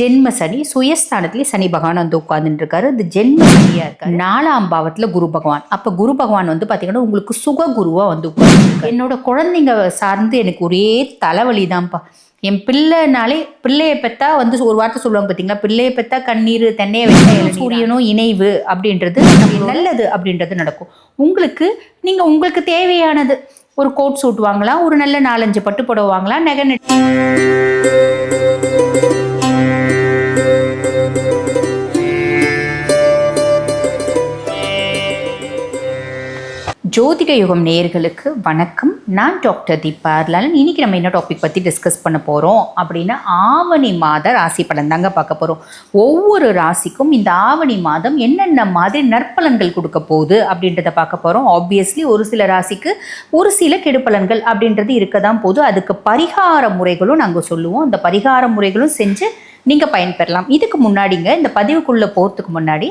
ஜென்ம சனி சுயஸ்தானத்திலே சனி பகவான் வந்து உட்கார்ந்துட்டு இருக்காரு இது ஜென்ம சனியா இருக்காரு. நாலாம் பாவத்துல குரு பகவான். அப்ப குரு பகவான் வந்து பாத்தீங்கன்னா உங்களுக்கு சுக குருவா வந்து உட்கார்ந்து என்னோட குழந்தைங்க சார்ந்து எனக்கு ஒரே தலைவலி தான்ப்பா என் பிள்ளைனாலே பிள்ளையை பெத்தா வந்து ஒரு வார்த்தை சொல்லுவாங்க பார்த்தீங்களா பிள்ளையை பெத்தா கண்ணீர் தென்னையை வெட்ட சூரியனும் இணைவு அப்படின்றது நல்லது அப்படின்றது நடக்கும். உங்களுக்கு நீங்க உங்களுக்கு தேவையானது. ஒரு கோட் சூட் வாங்கலாம் ஒரு நல்ல நாலஞ்சு பட்டு புடவை வாங்கலாம் நகை ஜோதிட யுகம் நேயர்களுக்கு வணக்கம். நான் டாக்டர் தீபா அர்லாலன் இன்னைக்கு நம்ம என்ன டாபிக் பற்றி டிஸ்கஸ் பண்ண போகிறோம் அப்படின்னா ஆவணி மாத ராசி பலன் தாங்க பார்க்க போகிறோம் ஒவ்வொரு ராசிக்கும் இந்த ஆவணி மாதம் என்னென்ன மாதிரி நற்பலன்கள் கொடுக்க போகுது அப்படின்றத பார்க்க போகிறோம் ஆப்வியஸ்லி ஒரு சில ராசிக்கு ஒரு சில கெடுப்பலன்கள் அப்படின்றது இருக்க தான் போதும் அதுக்கு பரிகார முறைகளும் நாங்கள் சொல்லுவோம். அந்த பரிகார முறைகளும் செஞ்சு நீங்கள் பயன்பெறலாம். இதுக்கு முன்னாடிங்க இந்த பதிவுக்குள்ளே போகிறதுக்கு முன்னாடி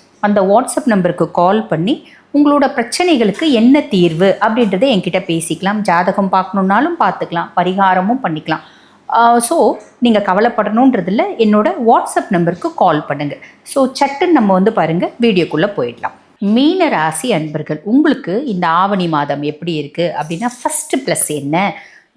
அந்த வாட்ஸ்அப் நம்பருக்கு கால் பண்ணி உங்களோட பிரச்சனைகளுக்கு என்ன தீர்வு அப்படின்றத என்கிட்ட பேசிக்கலாம். ஜாதகம் பார்க்கணுன்னாலும் பார்த்துக்கலாம். பரிகாரமும் பண்ணிக்கலாம். ஸோ நீங்கள் கவலைப்படணுன்றதில் என்னோட வாட்ஸ்அப் நம்பருக்கு கால் பண்ணுங்கள் ஸோ சட்டுன்னு நம்ம வந்து பாருங்கள் வீடியோக்குள்ளே போயிடலாம். மீன ராசி அன்பர்கள் உங்களுக்கு இந்த ஆவணி மாதம் எப்படி இருக்குது அப்படின்னா ஃபஸ்ட்டு ப்ளஸ் என்ன?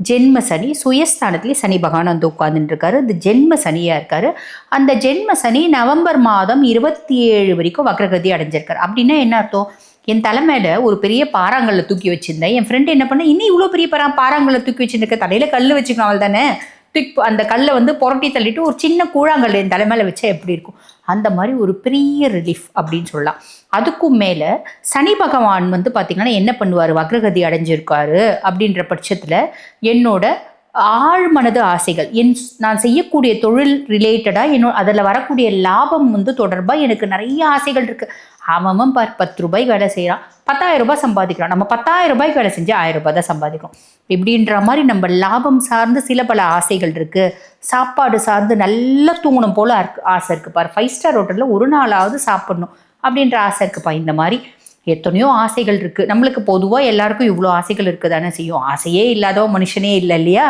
ஜென்ம சனி சுயஸ்தானத்திலே சனி பகவான் வந்து உட்கார்ந்துட்டு இருக்காரு இது ஜென்ம சனியாக இருக்காரு. அந்த ஜென்ம சனி நவம்பர் மாதம் இருபத்தி ஏழு வரைக்கும் வக்ரகதி அடைஞ்சிருக்காரு. அப்படின்னா என்ன அர்த்தம்? என் தலைமையில ஒரு பெரிய பாறாங்கல்ல தூக்கி வச்சிருந்தேன். என் ஃப்ரெண்டு என்ன பண்ண இன்னும் இவ்வளோ பெரிய பரா பாறாங்கல்ல தூக்கி வச்சுருக்க தலையில கல் வச்சுக்கணும் அவள் தானே தூக்கி அந்த கல்லை வந்து புரட்டி தள்ளிட்டு ஒரு சின்ன கூழாங்கல் என் தலைமையில வச்சா எப்படி இருக்கும்? அந்த மாதிரி ஒரு பெரிய ரிலீஃப் அப்படின்னு சொல்லலாம். அதுக்கும் மேலே சனி பகவான் வந்து பார்த்திங்கன்னா என்ன பண்ணுவார்? வக்ரகதி அடைஞ்சிருக்காரு அப்படின்ற பட்சத்தில் என்னோட ஆழ்மனது ஆசைகள் என் நான் செய்யக்கூடிய தொழில் ரிலேட்டடாக என்னோட அதில் வரக்கூடிய லாபம் வந்து தொடர்பாக எனக்கு நிறைய ஆசைகள் இருக்குது அவன் பார் பத்து ரூபாய்க்கு வேலை செய்கிறான் பத்தாயிரம் ரூபாய் சம்பாதிக்கிறான். நம்ம பத்தாயிரம் ரூபாய்க்கு வேலை செஞ்சு ஆயிரம் ரூபாய் தான் சம்பாதிக்கிறோம் இப்படின்ற மாதிரி நம்ம லாபம் சார்ந்து சில பல ஆசைகள் இருக்குது சாப்பாடு சார்ந்து நல்லா தூங்கணும் போல் ஆசை இருக்குது பார் ஃபைவ் ஸ்டார் ஹோட்டலில் ஒரு நாளாவது சாப்பிடணும் அப்படின்ற ஆசை இருக்குப்பா இந்த மாதிரி. எத்தனையோ ஆசைகள் இருக்குது நம்மளுக்கு பொதுவாக எல்லாருக்கும் இவ்வளோ ஆசைகள் இருக்குது தானே செய்யும். ஆசையே இல்லாதவ மனுஷனே இல்லை இல்லையா?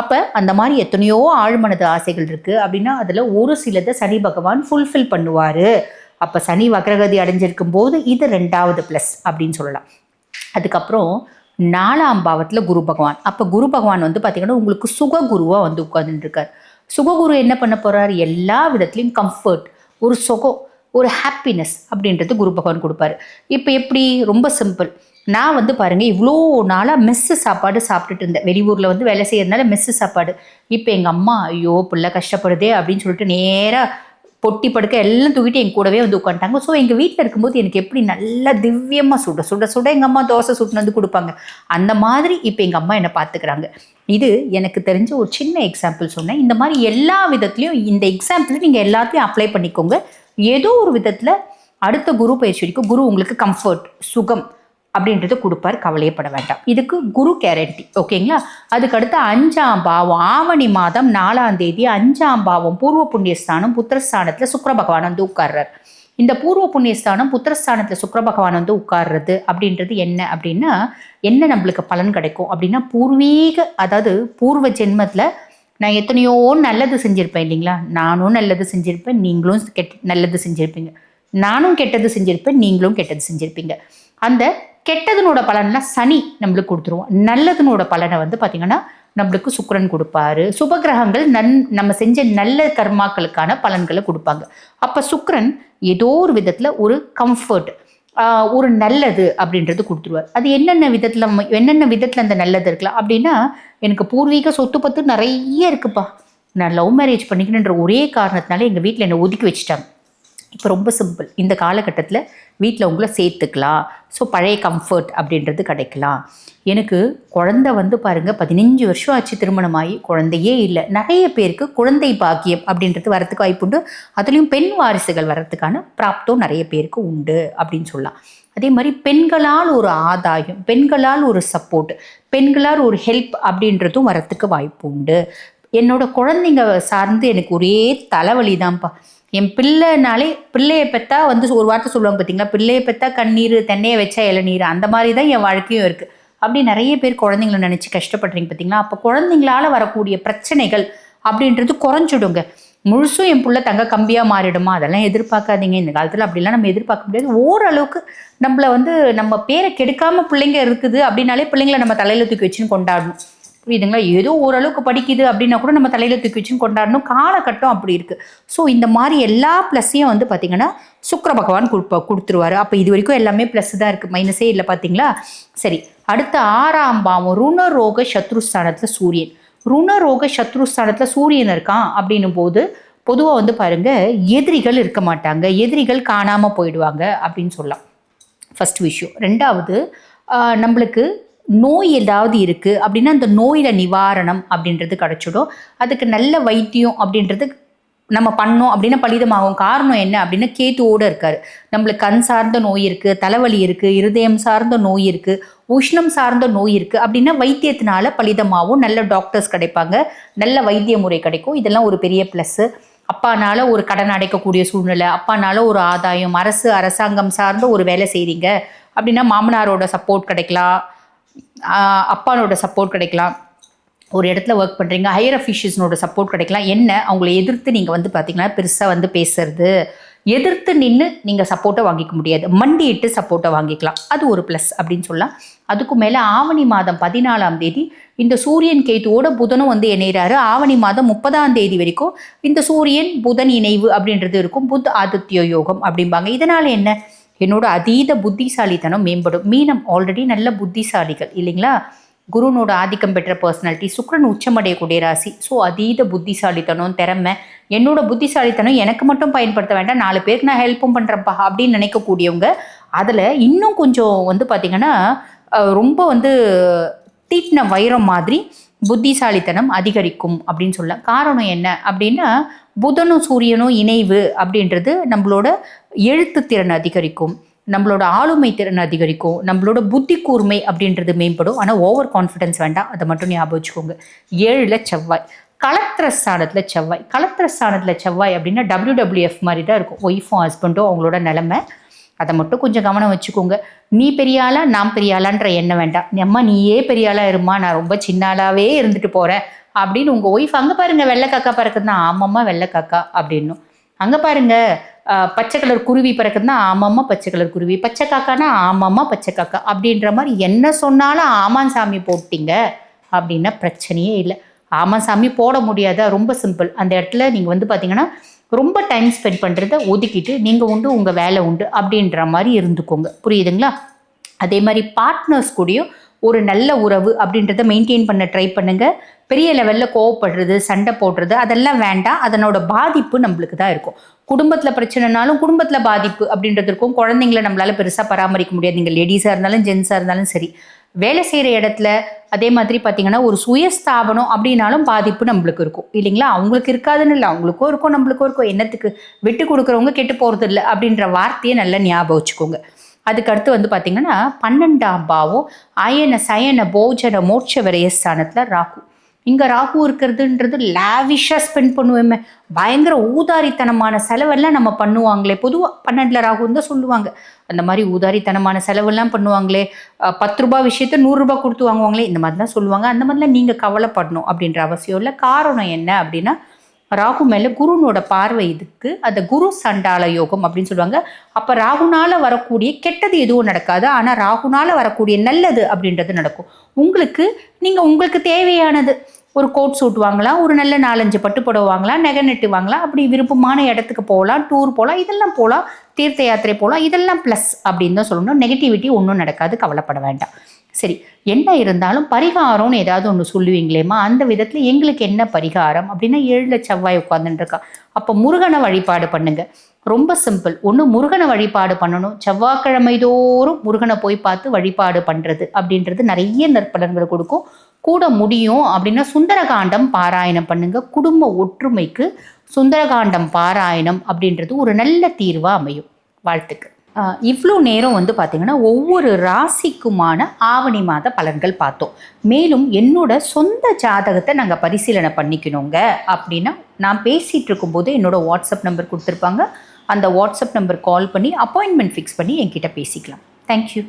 அப்போ அந்த மாதிரி எத்தனையோ ஆழ்மனது ஆசைகள் இருக்குது அப்படின்னா அதில் ஒரு சிலதை சனி பகவான் ஃபுல்ஃபில் பண்ணுவார். அப்போ சனி வக்ரகதி அடைஞ்சிருக்கும் போது இது ரெண்டாவது ப்ளஸ் அப்படின்னு சொல்லலாம். அதுக்கப்புறம் நாலாம் பாவத்தில் குரு பகவான். அப்போ குரு பகவான் வந்து பார்த்திங்கன்னா உங்களுக்கு சுக குருவாக வந்து உட்காந்துருக்கார் சுககுரு என்ன பண்ண போகிறார் எல்லா விதத்துலேயும் கம்ஃபர்ட் ஒரு சுகம் ஒரு ஹாப்பினஸ் அப்படின்றது குரு பகவான் கொடுப்பாரு. இப்போ எப்படி? ரொம்ப சிம்பிள் நான் வந்து பாருங்கள் இவ்வளோ நாளாக மெஸ்ஸு சாப்பாடு சாப்பிட்டுட்டு இருந்தேன். வெளியூரில் வந்து வேலை செய்யறதுனால மெஸ்ஸு சாப்பாடு. இப்போ எங்கள் அம்மா ஐயோ பிள்ளை கஷ்டப்படுதே அப்படின்னு சொல்லிட்டு நேராக பொட்டி படுக்க எல்லாம் தூக்கிட்டு என் கூடவே வந்து உட்காந்துட்டாங்க. ஸோ எங்கள் வீட்டில் இருக்கும்போது எனக்கு எப்படி நல்லா திவ்யமாக சுட சுட சுட எங்கள் அம்மா தோசை சுட்டுன்னு வந்து கொடுப்பாங்க. அந்த மாதிரி இப்போ எங்கள் அம்மா என்னை பார்த்துக்கிறாங்க இது எனக்கு தெரிஞ்ச ஒரு சின்ன எக்ஸாம்பிள் சொன்னேன். இந்த மாதிரி எல்லா விதத்துலையும் இந்த எக்ஸாம்பிள் நீங்கள் எல்லாத்தையும் அப்ளை பண்ணிக்கோங்க. ஏதோ ஒரு விதத்தில் அடுத்த குரு பயிற்சி வரைக்கும் குரு உங்களுக்கு கம்ஃபர்ட் சுகம் அப்படின்றத கொடுப்பார் கவலையப்பட வேண்டாம். இதுக்கு குரு கேரண்டி ஓகேங்களா அதுக்கடுத்து அஞ்சாம் பாவம் ஆவணி மாதம் நாலாம் தேதி அஞ்சாம் பாவம் பூர்வ புண்ணியஸ்தானம் புத்திரஸ்தானத்தில் சுக்கர பகவான் வந்து உட்கார்றார். இந்த பூர்வ புண்ணியஸ்தானம் புத்திரஸ்தானத்தில் சுக்கர பகவான் வந்து உட்கார்றது அப்படின்றது என்ன அப்படின்னா என்ன நம்மளுக்கு பலன் கிடைக்கும் அப்படின்னா பூர்வீக அதாவது பூர்வ ஜென்மத்தில் நான் எத்தனையோ நல்லது செஞ்சுருப்பேன் இல்லைங்களா? நானும் நல்லது செஞ்சுருப்பேன் நீங்களும் கெட் நல்லது செஞ்சுருப்பீங்க. நானும் கெட்டது செஞ்சுருப்பேன் நீங்களும் கெட்டது செஞ்சுருப்பீங்க. அந்த கெட்டதுனோட பலன்னா சனி நம்மளுக்கு கொடுத்துருவோம். நல்லதுனோட பலனை வந்து பார்த்திங்கன்னா நம்மளுக்கு சுக்கரன் கொடுப்பாரு. சுபகிரகங்கள் நன் நம்ம செஞ்ச நல்ல கர்மாக்களுக்கான பலன்களை கொடுப்பாங்க. அப்போ சுக்கரன் ஏதோ ஒரு விதத்தில் ஒரு கம்ஃபர்ட் ஒரு நல்லது அப்படின்றது கொடுத்துருவார். அது என்னென்ன விதத்தில் என்னென்ன விதத்தில் அந்த நல்லது இருக்கலாம் அப்படின்னா எனக்கு பூர்வீக சொத்து பத்து நிறைய இருக்குப்பா. நான் லவ் மேரேஜ் பண்ணிக்கணுன்ற ஒரே காரணத்தினால எங்கள் வீட்டில் என்னை ஒதுக்கி வச்சுட்டாங்க. இப்போ ரொம்ப சிம்பிள் இந்த காலகட்டத்தில் வீட்டில் உங்களை சேர்த்துக்கலாம். ஸோ பழைய கம்ஃபர்ட் அப்படின்றது கிடைக்கலாம். எனக்கு குழந்த வந்து பாருங்கள் பதினஞ்சு வருஷம் ஆச்சு திருமணமாகி குழந்தையே இல்லை. நிறைய பேருக்கு குழந்தை பாக்கியம் அப்படின்றது வரத்துக்கு வாய்ப்பு உண்டு. அதுலேயும் பெண் வாரிசுகள் வர்றதுக்கான பிராப்தம் நிறைய பேருக்கு உண்டு அப்படின்னு சொல்லலாம். அதே மாதிரி பெண்களால் ஒரு ஆதாயம் பெண்களால் ஒரு சப்போர்ட் பெண்களால் ஒரு ஹெல்ப் அப்படின்றதும் வரத்துக்கு வாய்ப்பு உண்டு. என்னோட குழந்தைங்க சார்ந்து எனக்கு ஒரே தலைவலி தான்ப்பா என் பிள்ளைனாலே பிள்ளையை பெற்றா வந்து ஒரு வார்த்தை சொல்லுவாங்க பார்த்தீங்களா பிள்ளையை பெற்றா கண்ணீர் தென்னையை வச்சா இளநீர். அந்த மாதிரி தான் என் வாழ்க்கையும் இருக்குது அப்படி நிறைய பேர் குழந்தைங்கள நினச்சி கஷ்டப்படுறீங்க பார்த்தீங்களா அப்போ குழந்தைங்களால வரக்கூடிய பிரச்சனைகள் அப்படின்றது குறைஞ்சிடுங்க. முழுசும் என் புள்ள தங்க கம்பியாக மாறிடுமா? அதெல்லாம் எதிர்பார்க்காதீங்க. இந்த காலத்தில் அப்படிலாம் நம்ம எதிர்பார்க்க முடியாது. ஓரளவுக்கு நம்மள வந்து நம்ம பேரை கெடுக்காம பிள்ளைங்க இருக்குது அப்படின்னாலே பிள்ளைங்கள நம்ம தலையில தூக்கி வச்சுன்னு கொண்டாடணும். புரியுதுங்களா? ஏதோ ஓரளவுக்கு படிக்குது அப்படின்னா கூட நம்ம தலையில தூக்கி வச்சுன்னு கொண்டாடணும். காலகட்டம் அப்படி இருக்கு. ஸோ இந்த மாதிரி எல்லா ப்ளஸ்ஸையும் வந்து பார்த்தீங்கன்னா சுக்கிர பகவான் கொடுப்ப கொடுத்துருவாரு. அப்போ இது வரைக்கும் எல்லாமே ப்ளஸ் தான் இருக்குது மைனஸே இல்லை பார்த்தீங்களா சரி. அடுத்த ஆறாம் பாவம் ருணரோக சத்ருஸ்தானத்தில் சூரியன். ருணரோக சத்ருஸ்தானத்தில் சூரியன் இருக்கான் அப்படின்னும் போது பொதுவாக வந்து பாருங்க எதிரிகள் இருக்க மாட்டாங்க. எதிரிகள் காணாமல் போயிடுவாங்க அப்படின்னு சொல்லலாம். ஃபர்ஸ்ட் விஷயம். ரெண்டாவது நம்மளுக்கு நோய் ஏதாவது இருக்குது அப்படின்னா அந்த நோயில் நிவாரணம் அப்படின்றது கிடச்சிடும். அதுக்கு நல்ல வைத்தியம் அப்படின்றது நம்ம பண்ணோம் அப்படின்னா பலிதமாகும். காரணம் என்ன அப்படின்னா கேத்துவோடு இருக்காரு. நம்மளுக்கு கண் சார்ந்த நோய் இருக்குது தலைவலி இருக்குது இருதயம் சார்ந்த நோய் இருக்குது உஷ்ணம் சார்ந்த நோய் இருக்குது அப்படின்னா வைத்தியத்தினால பலிதமாகவும் நல்ல டாக்டர்ஸ் கிடைப்பாங்க. நல்ல வைத்திய முறை கிடைக்கும். இதெல்லாம் ஒரு பெரிய ப்ளஸ்ஸு அப்பானால ஒரு கடன் அடைக்கக்கூடிய சூழ்நிலை அப்பானால ஒரு ஆதாயம் அரசு அரசாங்கம் சார்ந்த ஒரு வேலை செய்கிறீங்க அப்படின்னா மாமனாரோட சப்போர்ட் கிடைக்கலாம். அப்பானோட சப்போர்ட் கிடைக்கலாம். ஒரு இடத்துல ஒர்க் பண்ணுறீங்க ஹையர் அஃபிஷியல்ஸ்னோட சப்போர்ட் கிடைக்கலாம். என்ன? அவங்கள எதிர்த்து நீங்கள் வந்து பார்த்தீங்கன்னா பெருசாக வந்து பேசுறது. எதிர்த்து நின்று நீங்கள் சப்போர்ட்டை வாங்கிக்க முடியாது. மண்டியிட்டு சப்போர்ட்டை வாங்கிக்கலாம். அது ஒரு ப்ளஸ் அப்படின்னு சொல்லலாம். அதுக்கு மேலே ஆவணி மாதம் பதினாலாம் தேதி இந்த சூரியன் கேத்துவோட புதனும் வந்து இணைகிறாரு ஆவணி மாதம் முப்பதாம் தேதி வரைக்கும் இந்த சூரியன் புதன் இணைவு அப்படின்றது இருக்கும். புத் ஆதித்ய யோகம் அப்படிம்பாங்க. இதனால் என்ன? என்னோட அதீத புத்திசாலித்தனம் மேம்படும். மீனம் ஆல்ரெடி நல்ல புத்திசாலிகள் இல்லைங்களா? குருனோட ஆதிக்கம் பெற்ற பர்சனாலிட்டி சுக்கரன் உச்சமடையக்கூடிய ராசி. ஸோ அதீத புத்திசாலித்தனம் திறமை. என்னோட புத்திசாலித்தனம் எனக்கு மட்டும் பயன்படுத்த வேண்டாம். நாலு பேருக்கு நான் ஹெல்ப்பும் பண்ணுறேன்ப்பா அப்படின்னு நினைக்கக்கூடியவங்க அதில் இன்னும் கொஞ்சம் வந்து பார்த்திங்கன்னா ரொம்ப வந்து தீட்டின வைரம் மாதிரி புத்திசாலித்தனம் அதிகரிக்கும் அப்படின்னு சொல்லலாம் காரணம் என்ன அப்படின்னா புதனும் சூரியனும் இணைவு அப்படின்றது நம்மளோட எழுத்து திறன் அதிகரிக்கும் நம்மளோட ஆளுமை திறன் அதிகரிக்கும் நம்மளோட புத்தி கூர்மை அப்படின்றது மேம்படும். ஆனால் ஓவர் கான்ஃபிடன்ஸ் வேண்டாம். அதை மட்டும் ஞாபகம் வச்சுக்கோங்க. ஏழில் செவ்வாய். கலத்திர ஸ்தானத்தில் செவ்வாய். கலத்திர ஸ்தானத்தில் செவ்வாய் அப்படின்னா WWF மாதிரி தான் இருக்கும். ஒய்ஃபும் ஹஸ்பண்டும் அவங்களோட நிலமை அதை மட்டும் கொஞ்சம் கவனம் வச்சுக்கோங்க. நீ பெரியாளா நான் பெரியாளான்ற எண்ணம் வேண்டாம். அம்மா நீயே பெரியாளா இருமா நான் ரொம்ப சின்னாளாவே இருந்துட்டு போறேன். அப்படின்னு உங்க ஒய்ஃப் அங்க பாருங்க வெள்ளை காக்கா பறக்குதுன்னா ஆமாம்மா வெள்ளை காக்கா அப்படின்னும் அங்க பாருங்க பச்சை கலர் குருவி பறக்குதுன்னா ஆமாம்மா பச்சை கலர் குருவி. பச்சை காக்கானா ஆமாம்மா பச்சை காக்கா அப்படின்ற மாதிரி என்ன சொன்னாலும் ஆமான் சாமி போட்டீங்க அப்படின்னா பிரச்சனையே இல்லை. ஆமாம் சாமி போட முடியாதா? ரொம்ப சிம்பிள் அந்த இடத்துல நீங்கள் வந்து பார்த்தீங்கன்னா ரொம்ப டைம் ஸ்பெண்ட் பண்ணுறத ஒதுக்கிட்டு நீங்கள் உண்டு உங்கள் வேலை உண்டு அப்படின்ற மாதிரி இருந்துக்கோங்க. புரியுதுங்களா? அதே மாதிரி பார்ட்னர்ஸ் கூடயும் ஒரு நல்ல உறவு அப்படின்றத மெயின்டைன் பண்ண ட்ரை பண்ணுங்கள் பெரிய லெவலில் கோவப்படுறது சண்டை போடுறது அதெல்லாம் வேண்டாம். அதனோட பாதிப்பு நம்மளுக்கு தான் இருக்கும். குடும்பத்தில் பிரச்சனைனாலும் குடும்பத்தில் பாதிப்பு அப்படின்றது இருக்கும். குழந்தைங்கள நம்மளால் பெருசாக பராமரிக்க முடியாது. நீங்கள் லேடிஸாக இருந்தாலும் ஜென்ஸாக இருந்தாலும் சரி. வேலை செய்கிற இடத்துல அதே மாதிரி பார்த்தீங்கன்னா ஒரு சுயஸ்தாபனம் அப்படின்னாலும் பாதிப்பு நம்மளுக்கு இருக்கும். இல்லைங்களா? அவங்களுக்கு இருக்காதுன்னு இல்லை. அவங்களுக்கும் இருக்கும் நம்மளுக்கும் இருக்கும். என்னத்துக்கு? விட்டு கொடுக்குறவங்க கெட்டு போகிறது இல்லை அப்படின்ற வார்த்தையை நல்லா ஞாபகம் வச்சுக்கோங்க. அதுக்கடுத்து வந்து பார்த்தீங்கன்னா பன்னெண்டாம் பாவம் அயன சயன போஜன மோட்ச விரயஸ்தானத்தில் ராகு. இங்கே ராகு இருக்கிறதுன்றது லேவிஷாக ஸ்பெண்ட் பண்ணுவேமே பயங்கர ஊதாரித்தனமான செலவெல்லாம் நம்ம பண்ணுவாங்களே. பொதுவாக பன்னெண்டில் ராகுன்னு தான் சொல்லுவாங்க. அந்த மாதிரி ஊதாரித்தனமான செலவெல்லாம் பண்ணுவாங்களே. பத்து ரூபா விஷயத்த நூறுரூபா கொடுத்து வாங்குவாங்களே. இந்த மாதிரிலாம் சொல்லுவாங்க. அந்த மாதிரிலாம் நீங்கள் கவலைப்படணும் அப்படின்ற அவசியம் இல்லை. காரணம் என்ன அப்படின்னா ராகு மேலே குருனோட பார்வை இதுக்கு. அந்த குரு சண்டால யோகம் அப்படின்னு சொல்லுவாங்க. அப்போ ராகுனால வரக்கூடிய கெட்டது எதுவும் நடக்காது. ஆனால் ராகுனால வரக்கூடிய நல்லது அப்படின்றது நடக்கும். உங்களுக்கு நீங்கள் உங்களுக்கு தேவையானது. ஒரு கோட் சூட் வாங்கலாம் ஒரு நல்ல நாலஞ்சு பட்டு புடவை வாங்கலாம் நகை வாங்கலாம் அப்படி விருப்பமான இடத்துக்கு போகலாம் டூர் போகலாம் இதெல்லாம் போகலாம் தீர்த்த யாத்திரை போகலாம் இதெல்லாம் ப்ளஸ் அப்படின்னு தான் சொல்லணும். நெகட்டிவிட்டி ஒன்றும் நடக்காது கவலைப்பட வேண்டாம். சரி என்ன இருந்தாலும் பரிகாரம்னு ஏதாவது ஒன்று சொல்லுவீங்களேம்மா அந்த விதத்தில் எங்களுக்கு என்ன பரிகாரம் அப்படின்னா ஏழில் செவ்வாய் உட்காந்துட்டு அப்போ முருகனை வழிபாடு பண்ணுங்க. ரொம்ப சிம்பிள். ஒன்று முருகனை வழிபாடு பண்ணணும். செவ்வாய்க்கிழமை தோறும் முருகனை போய் பார்த்து வழிபாடு பண்ணுறது அப்படின்றது நிறைய நற்பலன்கள் கொடுக்கும். கூட முடியும் அப்படின்னா சுந்தரகாண்டம் பாராயணம் பண்ணுங்க. குடும்ப ஒற்றுமைக்கு சுந்தரகாண்டம் பாராயணம் அப்படின்றது ஒரு நல்ல தீர்வாக அமையும். வாழ்த்துக்கள். இவ்வளோ நேரம் வந்து பார்த்திங்கன்னா ஒவ்வொரு ராசிக்குமான ஆவணி மாத பலன்கள் பார்த்தோம். மேலும் என்னோட சொந்த ஜாதகத்தை நாங்கள் பரிசீலனை பண்ணிக்கணுங்க அப்படின்னா நான் பேசிகிட்டு இருக்கும்போது என்னோட வாட்ஸ்அப் நம்பர் கொடுத்துருப்பாங்க. அந்த வாட்ஸ்அப் நம்பர் கால் பண்ணி அப்பாயின்மெண்ட் ஃபிக்ஸ் பண்ணி என்கிட்ட பேசிக்கலாம். தேங்க்யூ